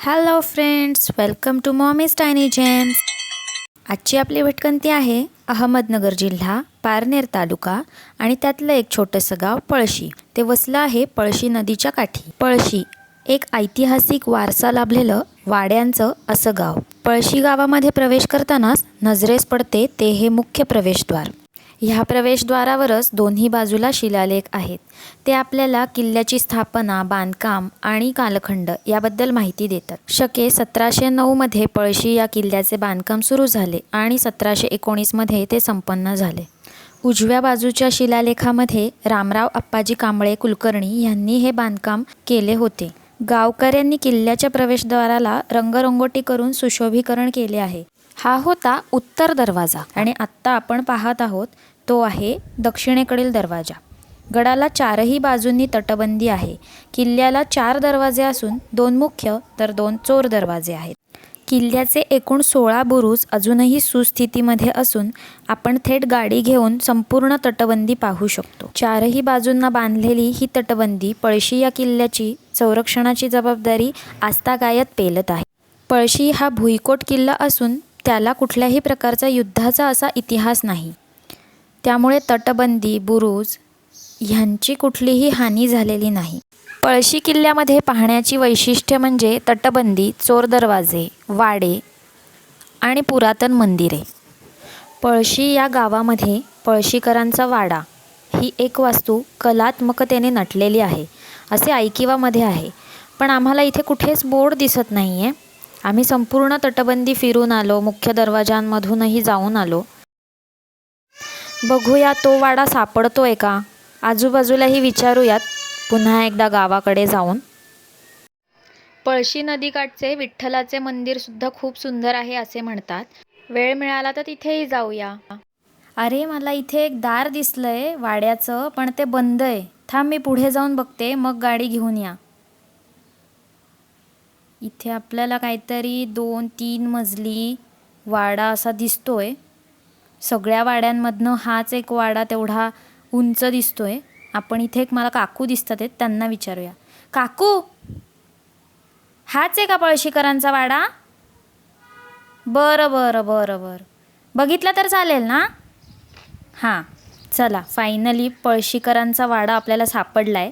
Hello friends welcome to mommy's tiny gems आजची आपली भटकंती आहे अहमदनगर जिल्हा पारनेर तालुका आणि त्यातलं एक छोटंसं गाव पळशी. ते वसलं आहे पळशी नदीच्या काठी. पळशी एक ऐतिहासिक वारसा लाभलेलं वाड्यांचं असं गाव. पळशी गावामध्ये प्रवेश करतानाच नजरेस पडते ते हे मुख्य प्रवेशद्वार. ह्या प्रवेशद्वारावरच दोन्ही बाजूला शिलालेख आहेत. ते आपल्याला किल्ल्याची स्थापना बांधकाम आणि कालखंड याबद्दल माहिती देतात. शके सतराशे नऊमध्ये पळशी या किल्ल्याचे बांधकाम सुरू झाले आणि सतराशे एकोणीसमध्ये ते संपन्न झाले. उजव्या बाजूच्या शिलालेखामध्ये रामराव आप्पाजी कांबळे कुलकर्णी यांनी हे बांधकाम केले होते. गावकऱ्यांनी किल्ल्याच्या प्रवेशद्वाराला रंगरंगोटी करून सुशोभीकरण केले आहे. हा होता उत्तर दरवाजा. आणि आत्ता आपण पाहत आहोत तो आहे दक्षिणेकडील दरवाजा. गडाला चारही बाजूंनी तटबंदी आहे. किल्ल्याला चार दरवाजे असून दोन मुख्य तर दोन चोर दरवाजे आहेत. किल्ल्याचे एकूण सोळा बुरुज अजूनही सुस्थितीमध्ये असून आपण थेट गाडी घेऊन संपूर्ण तटबंदी पाहू शकतो. चारही बाजूंना बांधलेली ही तटबंदी पळशी या किल्ल्याची संरक्षणाची जबाबदारी आस्तागायत पेलत आहे. पळशी हा भुईकोट किल्ला असून त्याला कुठल्याही प्रकारचा युद्धाचा असा इतिहास नाही. त्यामुळे तटबंदी बुरुज ह्यांची कुठलीही हानी झालेली नाही. पळशी किल्ल्यामध्ये पाहण्याची वैशिष्ट्य म्हणजे तटबंदी चोर दरवाजे वाडे आणि पुरातन मंदिरे. पळशी या गावामध्ये पळशीकरांचा वाडा ही एक वास्तू कलात्मकतेने नटलेली आहे असे ऐकिवामध्ये आहे. पण आम्हाला इथे कुठेच बोर्ड दिसत नाही आहे आम्ही संपूर्ण तटबंदी फिरून आलो मुख्य दरवाजांमधूनही जाऊन आलो. बघूया तो वाडा सापडतोय का? आजूबाजूलाही विचारूयात पुन्हा एकदा गावाकडे जाऊन. पळशी नदीकाठचे विठ्ठलाचे मंदिर सुद्धा खूप सुंदर आहे असे म्हणतात. वेळ मिळाला तर तिथेही जाऊया. अरे मला इथे एक दार दिसलंय वाड्याचं पण ते बंद आहे. थांब मी पुढे जाऊन बघते मग गाडी घेऊन या. इथे आपल्याला काहीतरी दोन तीन मजली वाडा असा दिसतोय. सगळ्या वाड्यांमधनं हाच एक वाडा तेवढा उंच दिसतोय. आपण इथे एक मला काकू दिसतात आहेत त्यांना विचारूया. काकू! हाच आहे का पळशीकरांचा वाडा? बरं बरं बरं बरं. बघितलं तर चालेल ना? हां चला. फायनली पळशीकरांचा वाडा आपल्याला सापडला आहे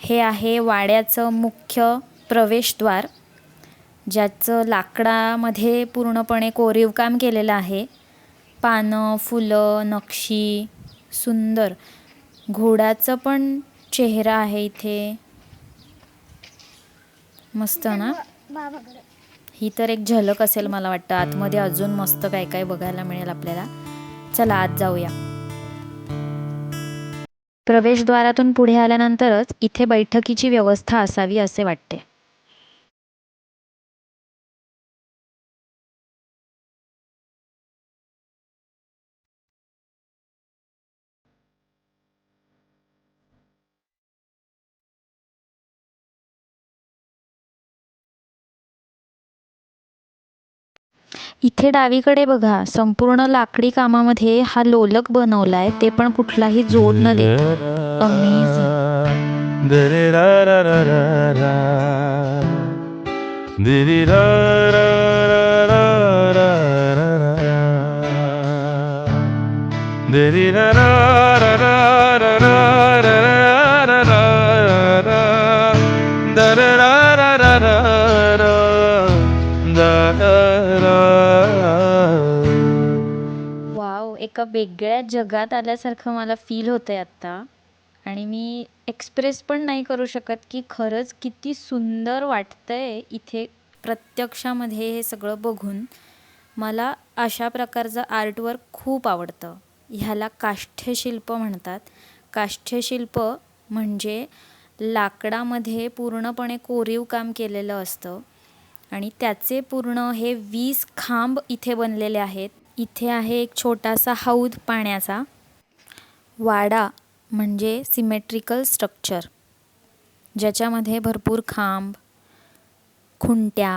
हे आहे वाड्याचं मुख्य प्रवेशद्वार ज्याचं लाकडामध्ये पूर्णपणे कोरीव काम केलेलं आहे. पानं फुलं नक्षी सुंदर. घोड्याचं पण चेहरा आहे इथे. मस्त ना? ही तर एक झलक असेल मला वाटतं. आतमध्ये अजून मस्त काय काय बघायला मिळेल आपल्याला. चला आत जाऊया. प्रवेशद्वारातून पुढे आल्यानंतरच इथे बैठकीची व्यवस्था असावी असे वाटते. इथे डावीकडे बघा संपूर्ण लाकडी कामामध्ये हा लोलक बनवलाय ते पण कुठलाही जोड न देता एका वेगळ्या जगात आल्यासारखं मला फील होतं आहे आत्ता. आणि मी एक्सप्रेस पण नाही करू शकत की खरंच किती सुंदर वाटतं आहे इथे प्रत्यक्षामध्ये हे सगळं बघून. मला अशा प्रकारचं आर्टवर्क खूप आवडतं. ह्याला काष्ठशिल्प म्हणतात. काष्ठशिल्प म्हणजे लाकडामध्ये पूर्णपणे कोरीव काम केलेलं असतं. आणि त्याचे पूर्ण हे वीस खांब इथे बनलेले आहेत. इथे आहे एक छोटासा हौद पाण्याचा. वाडा म्हणजे सिमेट्रिकल स्ट्रक्चर ज्याच्यामध्ये भरपूर खांब खुंट्या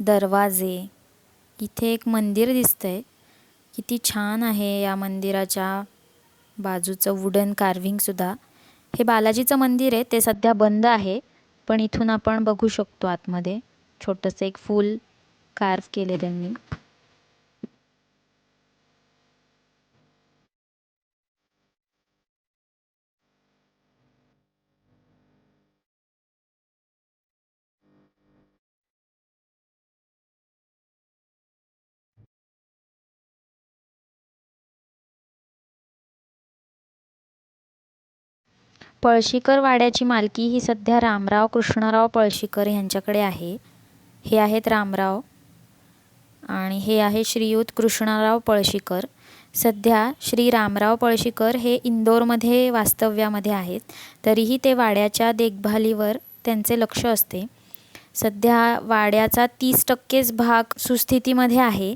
दरवाजे इथे एक मंदिर दिसतंय. किती छान आहे या मंदिराच्या बाजूचं वुडन कार्विंगसुद्धा हे बालाजीचं मंदिर आहे ते सध्या बंद आहे पण इथून आपण बघू शकतो आतमध्ये. छोटंसं एक फूल कार्व केले त्यांनी. पळशीकर वाड्याची मालकी ही सध्या रामराव कृष्णराव पळशीकर यांच्याकडे आहे. हे आहेत रामराव आणि हे आहे श्रीयुत कृष्णराव पळशीकर. सध्या श्री रामराव पळशीकर हे इंदोरमध्ये वास्तव्यामध्ये आहेत. तरीही ते वाड्याच्या देखभालीवर त्यांचे लक्ष असते. सध्या वाड्याचा तीस टक्केच भाग सुस्थितीमध्ये आहे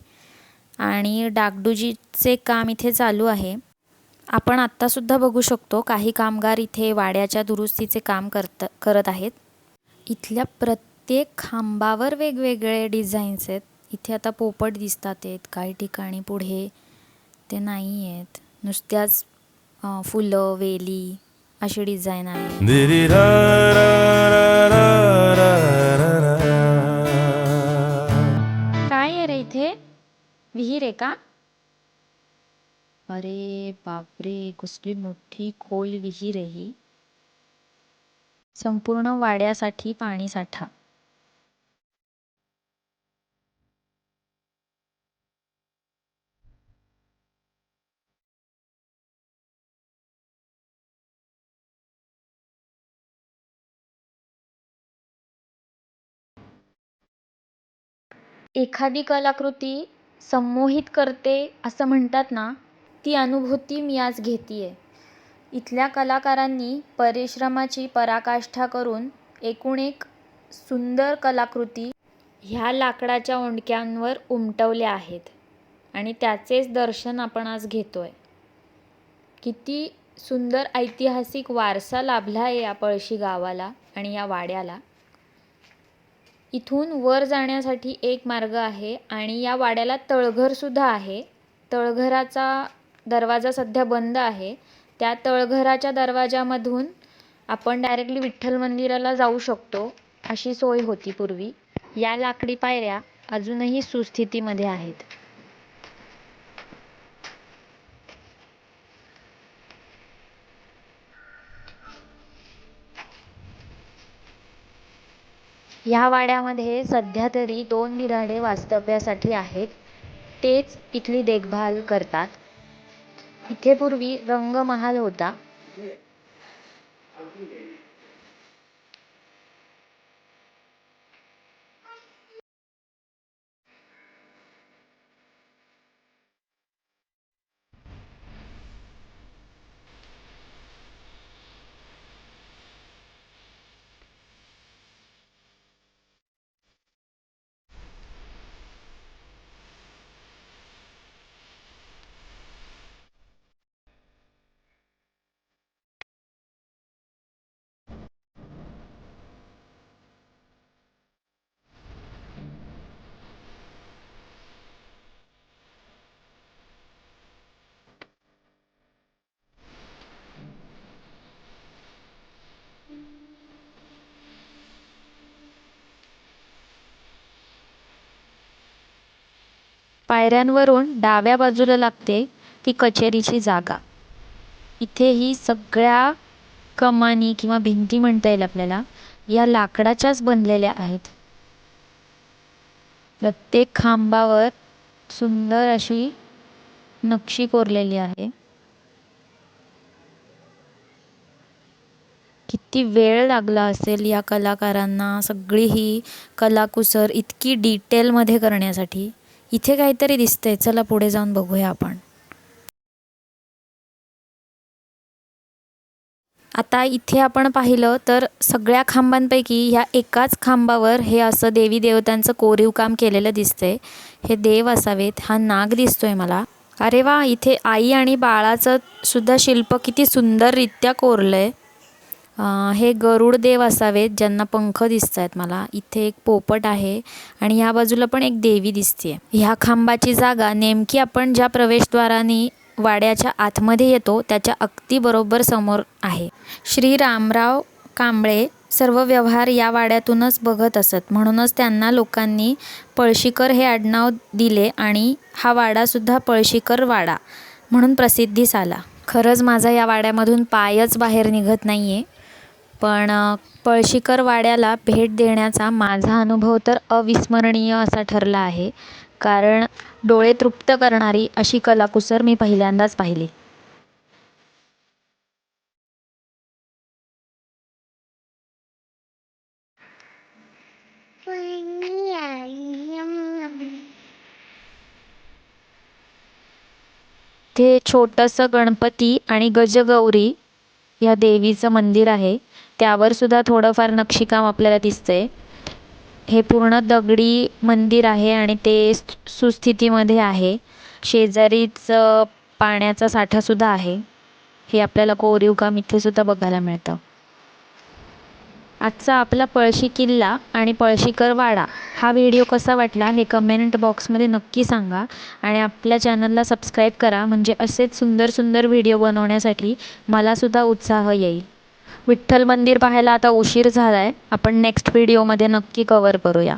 आणि डागडुजीचे काम इथे चालू आहे. आपण आत्तासुद्धा बघू शकतो काही कामगार इथे वाड्याच्या दुरुस्तीचे काम करत करत आहेत. इथल्या प्रत्येक खांबावर वेगवेगळे डिझाईन्स आहेत. इथे आता पोपट दिसतात आहेत काही ठिकाणी पुढे ते नाही आहेत. नुसत्याच फुलं वेली अशी डिझाईन आहे काय आहे रे इथे विहीर आहे का अरे बापरे कसली मोठी खोल विहीर आहे ही संपूर्ण वाड्यासाठी पाणी साठा. एखादी कलाकृती संमोहित करते असं म्हणतात ना ती अनुभूती मी आज घेतीये. इथल्या कलाकारांनी परिश्रमाची पराकाष्ठा करून एकूण एक सुंदर कलाकृती ह्या लाकडाच्या ओंडक्यांवर उमटवल्या आहेत आणि त्याचेच दर्शन आपण आज घेतोय. किती सुंदर ऐतिहासिक वारसा लाभला आहे या पळशी गावाला आणि या वाड्याला. इथून वर जाण्यासाठी एक मार्ग आहे आणि या वाड्याला तळघरसुद्धा आहे. तळघराचा दरवाजा सध्या बंद आहे. त्या तळघराच्या दरवाजामधून आपण डायरेक्टली विठ्ठल मंदिराला जाऊ शकतो अशी सोय होती पूर्वी. या लाकडी पायऱ्या अजूनही सुस्थितीमध्ये आहेत. ह्या वाड्यामध्ये सध्या तरी दोन बिराडे वास्तव्यासाठी आहेत. तेच इथली देखभाल करतात. इथे पूर्वी रंगमहाल होता. पायऱ्यांवरून डाव्या बाजूला लागते ती कचेरीची जागा. इथे ही सगळ्या कमानी किंवा भिंती म्हणता येईल आपल्याला या लाकडाच्याच बनलेल्या आहेत. प्रत्येक खांबावर सुंदर अशी नक्षी कोरलेली आहे. किती वेळ लागला असेल या कलाकारांना सगळी ही कलाकुसर इतकी डिटेलमध्ये करण्यासाठी. इथे काहीतरी दिसतंय. चला पुढे जाऊन बघूया आपण. आता इथे आपण पाहिलं तर सगळ्या खांबांपैकी ह्या एकाच खांबावर हे असं देवी देवतांचं कोरीव काम केलेलं दिसतंय. हे देव असावेत. हा नाग दिसतोय मला. अरे वा इथे आई आणि बाळाचं सुद्धा शिल्प किती सुंदररित्या कोरलंय. आहे हे गरुड देव असावेत ज्यांना पंख दिसत आहेत मला. इथे एक पोपट आहे आणि ह्या बाजूला पण एक देवी दिसते ह्या खांबाची जागा नेमकी आपण ज्या प्रवेशद्वाराने वाड्याच्या आतमध्ये येतो त्याच्या अगदी बरोबर समोर आहे. श्री रामराव कांबळे सर्व व्यवहार या वाड्यातूनच बघत असत. म्हणूनच त्यांना लोकांनी पळशीकर हे आडनाव दिले आणि हा वाडासुद्धा पळशीकर वाडा म्हणून प्रसिद्धीस आला. खरंच माझा या वाड्यामधून पायच बाहेर निघत नाही आहे पण पळशीकर वाड्याला भेट देण्याचा माझा अनुभव तर अविस्मरणीय असा ठरला आहे. कारण डोळे तृप्त करणारी अशी कलाकुसर मी पहिल्यांदाच पाहिली. ते छोटंसं गणपती आणि गजगौरी या देवीचं मंदिर आहे. त्यावर सुद्धा थोडंफार नक्षीकाम आपल्याला दिसतंय. हे पूर्ण दगडी मंदिर आहे आणि ते सु- सुस्थितीमध्ये आहे. शेजारीच पाण्याचा साठासुद्धा आहे. हे आपल्याला कोरीव काम इथे सुद्धा बघायला मिळतं. आजचा आपला पळशी किल्ला आणि पळशीकर वाडा हा व्हिडिओ कसा वाटला हे कमेंट बॉक्समध्ये नक्की सांगा आणि आपल्या चॅनलला सबस्क्राईब करा. म्हणजे असेच सुंदर सुंदर व्हिडिओ बनवण्यासाठी मलासुद्धा उत्साह येईल. विठ्ठल मंदिर पाहायला आता उशीर झाला आहे आपण नेक्स्ट व्हिडिओमध्ये नक्की कवर करूया.